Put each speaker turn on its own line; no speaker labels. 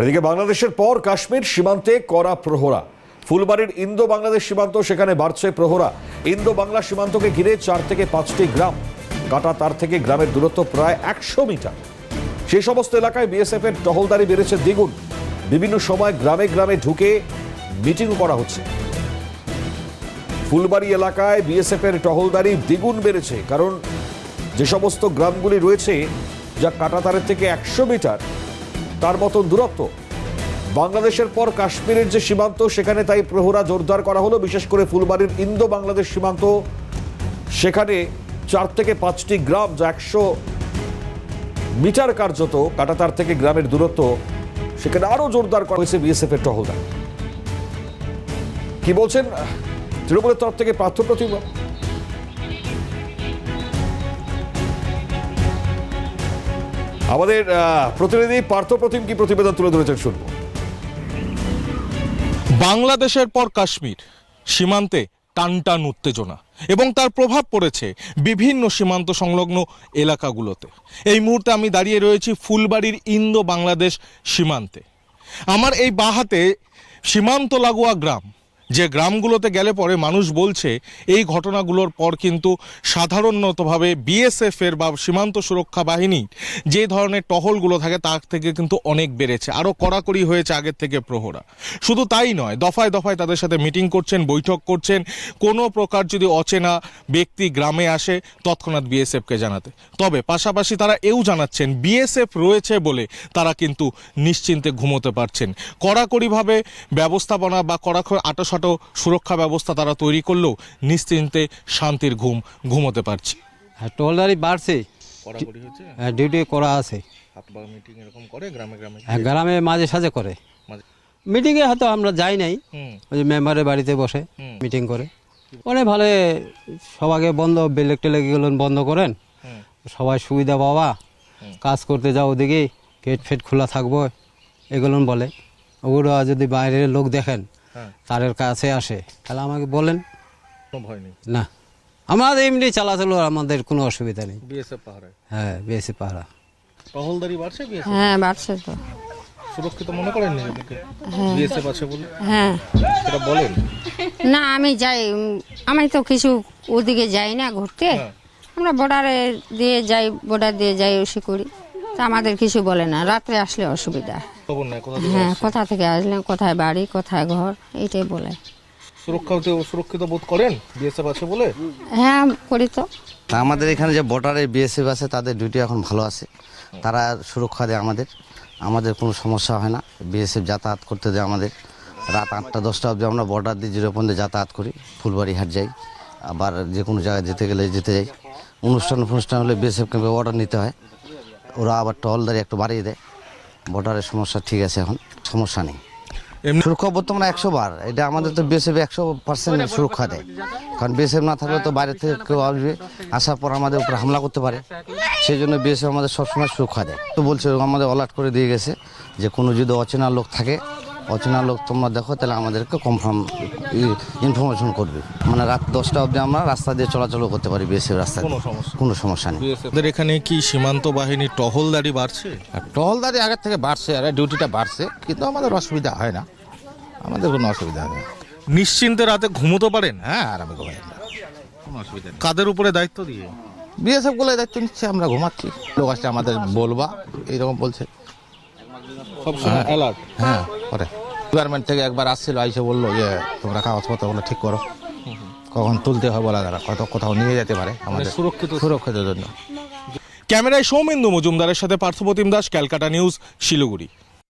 এদিকে বাংলাদেশের পর কাশ্মীর সীমান্তে করা প্রহরা। ফুলবাড়ির ইন্দো বাংলাদেশ সীমান্ত, সেখানে বাড়ছে প্রহরা। ইন্দো বাংলা সীমান্তকে ঘিরে চার থেকে পাঁচটি গ্রাম কাটা, তার থেকে গ্রামের দূরত্ব প্রায় একশো মিটার। সেই সমস্ত এলাকায় বিএসএফ এর টহলদারি বেড়েছে দ্বিগুণ। বিভিন্ন সময় গ্রামে গ্রামে ঢুকে মিটিং করা হচ্ছে। ফুলবাড়ি এলাকায় বিএসএফ এর টহলদারি দ্বিগুণ বেড়েছে, কারণ যে সমস্ত গ্রামগুলি রয়েছে, যা কাটাতারের থেকে একশো মিটার তার মতন দূরত্ব। বাংলাদেশের পর কাশ্মীরের যে সীমান্ত, সেখানে তাই প্রহরা জোরদার করা হলো। বিশেষ করে ফুলবাড়ির ইন্দো বাংলাদেশ সীমান্ত। সেখানে চার থেকে পাঁচটি গ্রাম যা একশো মিটার কার্যত কাটাতার থেকে গ্রামের দূরত্ব, সেখানে আরও জোরদার করা হয়েছে বিএসএফের টহলদার। কি বলছেন? তৃণমূলের তরফ থেকে পার্থ প্রতিভা আমাদের প্রতিনিধি পার্থ প্রতিম কি প্রতিবেদন তুলে ধরেছেন শুনব।
বাংলাদেশের পর কাশ্মীর, সীমান্তে টানটান উত্তেজনা এবং তার প্রভাব পড়েছে বিভিন্ন সীমান্ত সংলগ্ন এলাকাগুলোতে। এই মুহূর্তে আমি দাঁড়িয়ে রয়েছি ফুলবাড়ির ইন্দো বাংলাদেশ সীমান্তে। আমার এই বাহাতে সীমান্ত লাগোয়া গ্রাম যে গ্রামগুলোতে গেলে পরে মানুষ বলছে, এই ঘটনাগুলোর পর কিন্তু সাধারণতভাবে বিএসএফ এর বা সীমান্ত সুরক্ষা বাহিনীর যে ধরনের টহলগুলো থাকে তার থেকে কিন্তু অনেক বেড়েছে। আরও কড়াকড়ি হয়েছে আগের থেকে প্রহরা। শুধু তাই নয়, দফায় দফায় তাদের সাথে মিটিং করছেন, বৈঠক করছেন। কোনো প্রকার যদি অচেনা ব্যক্তি গ্রামে আসে, তৎক্ষণাৎ বিএসএফকে জানাতে। তবে পাশাপাশি তারা এও জানাচ্ছেন বিএসএফ রয়েছে বলে তারা কিন্তু নিশ্চিন্তে ঘুমোতে পারছেন। কড়াকড়িভাবে ব্যবস্থাপনা বা কড়াকড়ি আটোসাটো সুরক্ষা ব্যবস্থা তারা তৈরি করলেও নিশ্চিন্তে শান্তির ঘুম ঘুমোতে পারছে।
হ্যাঁ টোলদারি বাড়ছে। হ্যাঁ, ডিউটি করা আছে।
এরকম করে গ্রামে গ্রামে?
হ্যাঁ, গ্রামে মাঝে সাঝে করে। মিটিংয়ে হয়তো আমরা যাই নাই। ওই যে মেম্বারের বাড়িতে বসে মিটিং করে। অনেক ভালো সবাইকে বন্ধ বেলেগ টেলেগ এগুলো বন্ধ করেন। সবাই সুবিধা পাওয়া। কাজ করতে যাও ওদিকে গেট ফেট খোলা থাকব এগুলো বলে। ওগুলো যদি বাইরের লোক দেখেন
হ্যাঁ।
তাদের কাছে আসে। তাহলে আমাকে বলেন।
কোনো ভয় নেই
না। আমাদের এমনি চালাচল আমাদের কোনো অসুবিধা নেই। হ্যাঁ বেশি পাহারা
টহলদারি বাড়ছে
হ্যাঁ বাড়ছে তো।
সুরক্ষিত মনে করেন নিজেদেরকে বিএসএফ আছে বলে?
হ্যাঁ।
সেটা বলেন।
না আমি যাই। আমি তো কিছু ওদিকে যাই না ঘুরতে।
হ্যাঁ।
আমরা বর্ডারে দিয়ে যাই বর্ডার দিয়ে যাই ওসি করি। তা আমাদের কিছু বলে না রাত্রে আসলে অসুবিধা।
নাই কোথা থেকে
হ্যাঁ কোথা থেকে আসলে কোথায় বাড়ি কোথায় ঘর এইটাই বলে।
সুরক্ষা সুরক্ষিত বোধ করেন? বিএসএফ আছে বলে?
হ্যাঁ করি তো।
আমাদের এখানে যে বর্ডারে বিএসএফ আছে তাদের ডিউটি এখন ভালো আছে। তারা সুরক্ষা দেয় আমাদের। আমাদের কোনো সমস্যা হয় না। বিএসএফ যাতায়াত করতে দেয় আমাদের। রাত আটটা দশটা অবধি আমরা বর্ডার দিয়ে জিরো পয়েন্টে যাতায়াত করি। ফুলবাড়ি হাট যাই। আবার যে কোনো জায়গায় যেতে গেলে যেতে যাই। অনুষ্ঠান ফনুষ্ঠান হলে বিএসএফ ক্যাম্পে অর্ডার নিতে হয়। ওরা আবার টহলদারি একটু বাড়িয়ে দেয়। বর্ডারের সমস্যা ঠিক আছে এখন সমস্যা নেই। সুরক্ষা বর্তমানে একশো বার এটা আমাদের তো বিএসএফ একশো পার্সেন্ট সুরক্ষা দেয়। কারণ বিএসএফ না থাকলে তো বাইরে থেকে কেউ আসবে আসার পর আমাদের উপর হামলা করতে পারে। সেই জন্য বিএসএফ আমাদের সবসময় সুরক্ষা দেয়। তো বলছে আমাদের অ্যালার্ট করে দিয়ে গেছে যে কোনো যদি অচেনা লোক থাকে অচেনা লোক তোমরা দেখো তাহলে আমাদেরকে কনফার্ম ইনফরমেশন করবে। মানে রাত দশটা অবধি আমরা রাস্তা দিয়ে চলাচল করতে পারি বিএসএফ রাস্তা
কোনো সমস্যা।
কোনো সমস্যা নেই।
বিএসএফ এখানে কি সীমান্ত বাহিনী টহলদারি বাড়ছে?
টহলদারি আগের থেকে বাড়ছে আর ডিউটিটা বাড়ছে কিন্তু আমাদের অসুবিধা হয় না। আমাদের কোনো অসুবিধা হয় না।
নিশ্চিন্তে রাতে ঘুমোতে পারেন?
হ্যাঁ আর আমি ঘুমাই কোনো অসুবিধা
কাদের উপরে দায়িত্ব দিয়ে?
বিএসএফগুলো দায়িত্ব নিচ্ছে আমরা ঘুমাচ্ছি। লোক আসছে আমাদের বলবা এইরকম বলছে।
সবসময় অ্যালার্ট
হ্যাঁ করে ডিপার্টমেন্ট থেকে একবার আসছিল আইসে বলল যে তোমরা কাগজপত্রগুলো ঠিক করো। কখন তুলতে হয় বলা যারা কত কোথাও নিয়ে যেতে পারে আমাদের
সুরক্ষিত
সুরক্ষিত জন্য।
ক্যামেরায় সৌমেন্দু মজুমদারের সাথে পার্থপ্রতিম দাস ক্যালকাটা নিউজ শিলিগুড়ি।